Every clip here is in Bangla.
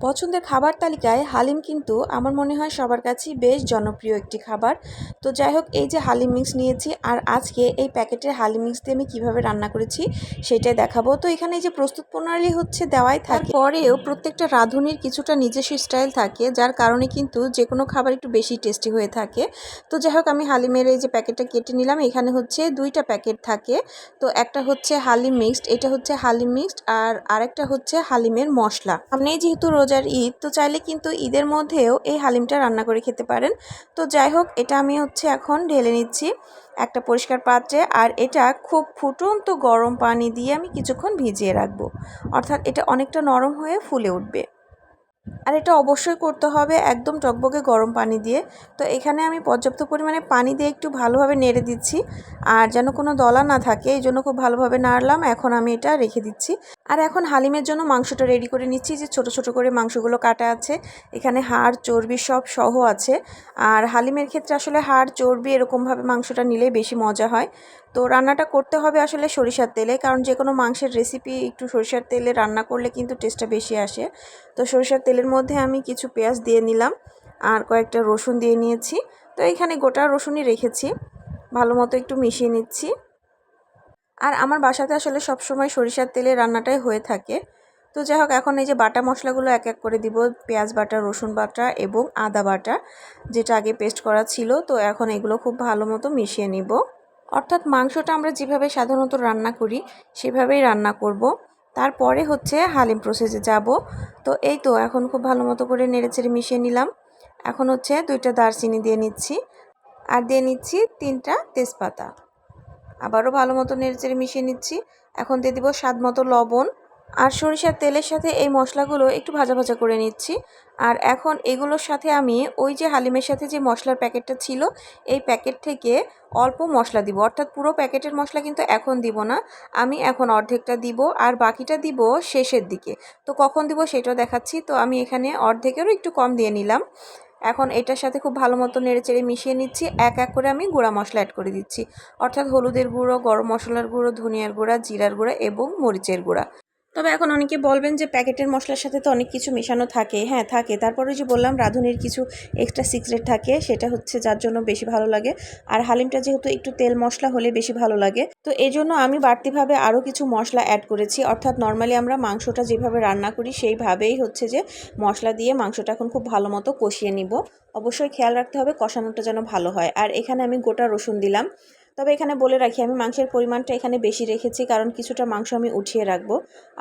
পছন্দের খাবার তালিকায় হালিম কিন্তু আমার মনে হয় সবার কাছেই বেশ জনপ্রিয় একটি খাবার। তো যাই হোক, এই যে হালিম মিক্স নিয়েছি আর আজকে এই প্যাকেটের হালিম মিক্স দিয়ে আমি কীভাবে রান্না করেছি সেটাই দেখাবো। তো এখানে এই যে প্রস্তুত প্রণালী হচ্ছে দেওয়াই থাকে। পরেও প্রত্যেকটা রাঁধুনির কিছুটা নিজস্ব স্টাইল থাকে, যার কারণে কিন্তু যে কোনো খাবার একটু বেশি টেস্টি হয়ে থাকে। তো যাই হোক, আমি হালিমের এই যে প্যাকেটটা কেটে নিলাম। এখানে হচ্ছে দুইটা প্যাকেট থাকে। তো একটা হচ্ছে হালিম মিক্সড, এটা হচ্ছে হালিম মিক্সড আর আরেকটা হচ্ছে হালিমের মশলা। আপনি যেহেতু রোজার ঈদ, তো চাইলে কিন্তু ঈদের মধ্যেও এই হালিমটা রান্না করে খেতে পারেন। তো যাই হোক, এটা আমি হচ্ছে এখন ঢেলে নিচ্ছি একটা পরিষ্কার পাত্রে, আর এটা খুব ফুটন্ত গরম পানি দিয়ে আমি কিছুক্ষণ ভিজিয়ে রাখব। অর্থাৎ এটা অনেকটা নরম হয়ে ফুলে উঠবে। আর এটা অবশ্যই করতে হবে একদম টকবকে গরম পানি দিয়ে। তো এখানে আমি পর্যাপ্ত পরিমাণে পানি দিয়ে একটু ভালোভাবে নেড়ে দিচ্ছি। আর যেন কোনো দলা না থাকে, এই জন্য খুব ভালোভাবে নাড়লাম। এখন আমি এটা রেখে দিচ্ছি। আর এখন হালিমের জন্য মাংসটা রেডি করে নিচ্ছি। যে ছোট ছোট করে মাংসগুলো কাটা আছে, এখানে হাড়, চর্বি সব সহ আছে। আর হালিমের ক্ষেত্রে আসলে হাড়, চর্বি এরকমভাবে মাংসটা নিলেই বেশি মজা হয়। তো রান্নাটা করতে হবে আসলে সরিষার তেলে, কারণ যে কোনো মাংসের রেসিপি একটু সরিষার তেলে রান্না করলে কিন্তু টেস্টটা বেশি আসে। তো সরিষার তেলের মধ্যে আমি কিছু পেঁয়াজ দিয়ে নিলাম, আর কয়েকটা রসুন দিয়ে নিয়েছি। তো এখানে গোটা রসুনই রেখেছি, ভালো মতো একটু মিশিয়ে নিচ্ছি। আর আমার বাসাতে আসলে সব সময় সরিষার তেলে রান্নাটাই হয়ে থাকে। তো যাই হোক, এখন এই যে বাটা মশলাগুলো এক এক করে দিব, পেঁয়াজ বাটা, রসুন বাটা এবং আদা বাটা, যেটা আগে পেস্ট করা ছিল। তো এখন এগুলো খুব ভালো মতো মিশিয়ে নিব। অর্থাৎ মাংসটা আমরা যেভাবে সাধারণত রান্না করি, সেভাবেই রান্না করব। তারপরে হচ্ছে হালিম প্রসেসে যাব। তো এই তো, এখন খুব ভালো মতো করে নেড়ে নেড়েচেড়ে মিশিয়ে নিলাম। এখন হচ্ছে দুইটা দারচিনি দিয়ে নিচ্ছি। আর দিয়ে নিচ্ছি তিনটা তেজপাতা। আবারও ভালো মতো নেড়েচেড়ে মিশিয়ে নিচ্ছি। এখন দিয়ে দিব স্বাদ মতো লবণ। আর সরিষার তেলের সাথে এই মশলাগুলো একটু ভাজা ভাজা করে নিচ্ছি। আর এখন এগুলোর সাথে আমি ওই যে হালিমের সাথে যে মশলার প্যাকেটটা ছিল, এই প্যাকেট থেকে অল্প মশলা দিব। অর্থাৎ পুরো প্যাকেটের মশলা কিন্তু এখন দিব না। আমি এখন অর্ধেকটা দিব আর বাকিটা দিব শেষের দিকে। তো কখন দিব সেটাও দেখাচ্ছি। তো আমি এখানে অর্ধেকেরও একটু কম দিয়ে নিলাম। এখন এটার সাথে খুব ভালো মতো নেড়ে চেড়ে মিশিয়ে নিচ্ছি। এক এক করে আমি গুঁড়া মশলা অ্যাড করে দিচ্ছি। অর্থাৎ হলুদের গুঁড়ো, গরম মশলার গুঁড়ো, ধনিয়ার গুঁড়া, জিরার গুঁড়া এবং মরিচের গুঁড়া। তবে এখন অনেকে বলবেন যে প্যাকেটের মশলার সাথে তো অনেক কিছু মেশানো থাকে। হ্যাঁ থাকে। তারপরে যে বললাম, রাঁধুনির কিছু এক্সট্রা সিক্রেট থাকে, সেটা হচ্ছে যার জন্য বেশি ভালো লাগে। আর হালিমটা যেহেতু একটু তেল মশলা হলে বেশি ভালো লাগে। তো এই জন্য আমি বাড়তিভাবে আরও কিছু মশলা অ্যাড করেছি। অর্থাৎ নর্মালি আমরা মাংসটা যেভাবে রান্না করি, সেইভাবেই হচ্ছে যে মশলা দিয়ে মাংসটা এখন খুব ভালো মতো কষিয়ে নিব। অবশ্যই খেয়াল রাখতে হবে কষানোটা যেন ভালো হয়। আর এখানে আমি গোটা রসুন দিলাম। তবে এখানে বলে রাখি, আমি মাংসের পরিমাণটা এখানে বেশি রেখেছি, কারণ কিছুটা মাংস আমি উঠিয়ে রাখব।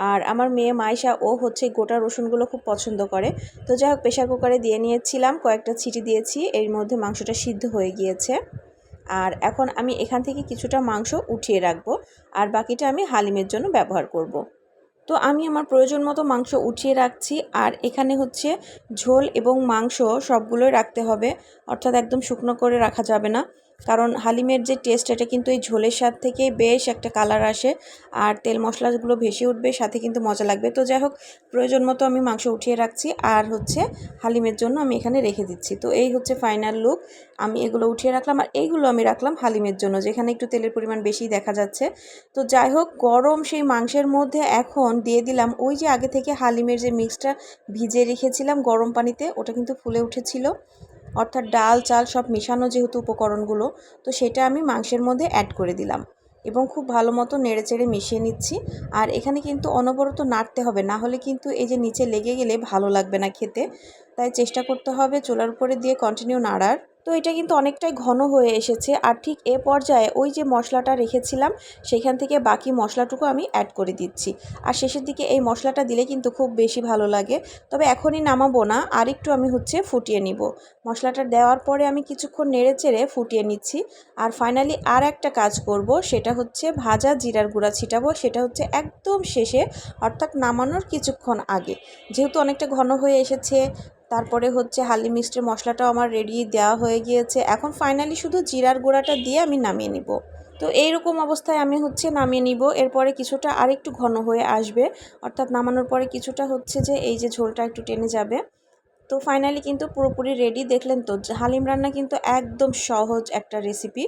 আর আমার মেয়ে মাইশা ও হচ্ছে গোটা রসুনগুলো খুব পছন্দ করে। তো যাই হোক, প্রেশার কুকারে দিয়ে নিয়েছিলাম, কয়েকটা ছিটি দিয়েছি, এর মধ্যে মাংসটা সিদ্ধ হয়ে গিয়েছে। আর এখন আমি এখান থেকে কিছুটা মাংস উঠিয়ে রাখব, আর বাকিটা আমি হালিমের জন্য ব্যবহার করব। তো আমি আমার প্রয়োজন মতো মাংস উঠিয়ে রাখছি, আর এখানে হচ্ছে ঝোল এবং মাংস সবগুলোই রাখতে হবে, অর্থাৎ একদম শুকনো করে রাখা যাবে না। কারণ হালিমের যে টেস্ট এটা কিন্তু এই ঝোলের স্বাদ থেকে বেশ একটা কালার আসে। আর তেল মশলাগুলো ভেসে উঠবে, সাথে কিন্তু মজা লাগবে। তো যাই হোক, প্রয়োজন মতো আমি মাংস উঠিয়ে রাখছি। আর হচ্ছে হালিমের জন্য আমি এখানে রেখে দিচ্ছি। তো এই হচ্ছে ফাইনাল লুক আমি এগুলো উঠিয়ে রাখলাম আর এইগুলো আমি রাখলাম হালিমের জন্য, যেখানে একটু তেলের পরিমাণ বেশি দেখা যাচ্ছে। তো যাই হোক, গরম সেই মাংসের মধ্যে এখন দিয়ে দিলাম ওই যে আগে থেকে হালিমের যে মিক্সটা ভিজে রেখেছিলাম গরম পানিতে, ওটা কিন্তু ফুলে উঠেছিল। অর্থাৎ ডাল, চাল সব মেশানো যেহেতু উপকরণগুলো, তো সেটা আমি মাংসের মধ্যে অ্যাড করে দিলাম এবং খুব ভালো মতো নেড়ে চেড়ে মিশিয়ে নিচ্ছি। আর এখানে কিন্তু অনবরত নাড়তে হবে, না হলে কিন্তু এই যে নিচে লেগে গেলে ভালো লাগবে না খেতে। তাই চেষ্টা করতে হবে চোলার উপরে দিয়ে কন্টিনিউ নাড়ার। তো এটা কিন্তু অনেকটাই ঘন হয়ে এসেছে। আর ঠিক এ পর্যায়ে ওই যে মশলাটা রেখেছিলাম, সেখান থেকে বাকি মশলাটুকু আমি অ্যাড করে দিচ্ছি। আর শেষের দিকে এই মশলাটা দিলে কিন্তু খুব বেশি ভালো লাগে। তবে এখনই নামাবো না, আর একটু আমি হচ্ছে ফুটিয়ে নিব। মশলাটা দেওয়ার পরে আমি কিছুক্ষণ নেড়ে চেড়ে ফুটিয়ে নিচ্ছি। আর ফাইনালি আর একটা কাজ করব, সেটা হচ্ছে ভাজা জিরার গুঁড়া ছিটাবো, সেটা হচ্ছে একদম শেষে, অর্থাৎ নামানোর কিছুক্ষণ আগে। যেহেতু অনেকটা ঘন হয়ে এসেছে তারপরে হচ্ছে হালি মিষ্টির মশলাটাও আমার রেডি দেওয়া হয়ে গিয়েছে। এখন ফাইনালি শুধু জিরার গোড়াটা দিয়ে আমি নামিয়ে নিব। তো এইরকম অবস্থায় আমি হচ্ছে নামিয়ে নিব। এরপরে কিছুটা আরেকটু ঘন হয়ে আসবে। অর্থাৎ নামানোর পরে কিছুটা হচ্ছে যে এই যে ঝোলটা একটু টেনে যাবে। তো ফাইনালি কিন্তু পুরোপুরি রেডি দেখলেন তো, হালিম রান্না কিন্তু একদম সহজ একটা রেসিপি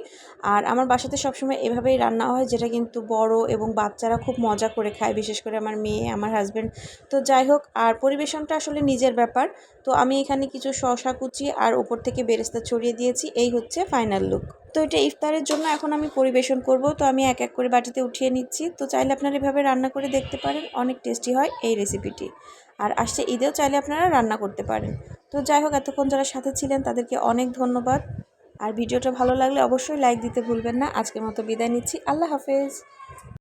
আর আমার বাসাতে সবসময় এভাবেই রান্না হয় যেটা কিন্তু বড় এবং বাচ্চারা খুব মজা করে খায়, বিশেষ করে আমার মেয়ে, আমার হাজব্যান্ড তো যাই হোক, আর পরিবেশনটা আসলে নিজের ব্যাপার। তো আমি এখানে কিছু শশা কুচি আর ওপর থেকে বেরেস্তা ছড়িয়ে দিয়েছি, এই হচ্ছে ফাইনাল লুক তো এটা ইফতারের জন্য এখন আমি পরিবেশন করব, তো আমি এক এক করে বাটিতে উঠিয়ে নিচ্ছি। তো চাইলে আপনারা এভাবে রান্না করে দেখতে পারেন, অনেক টেস্টি হয় এই রেসিপিটি আর আসছে ঈদেও চাইলে আপনারা রান্না করতে পারেন। তো যাই হোক, এতক্ষণ যারা সাথে ছিলেন তাদেরকে অনেক ধন্যবাদ। আর ভিডিওটা ভালো লাগলে অবশ্যই লাইক দিতে ভুলবেন না। আজকের মতো বিদায় নিচ্ছি। আল্লাহ হাফেজ।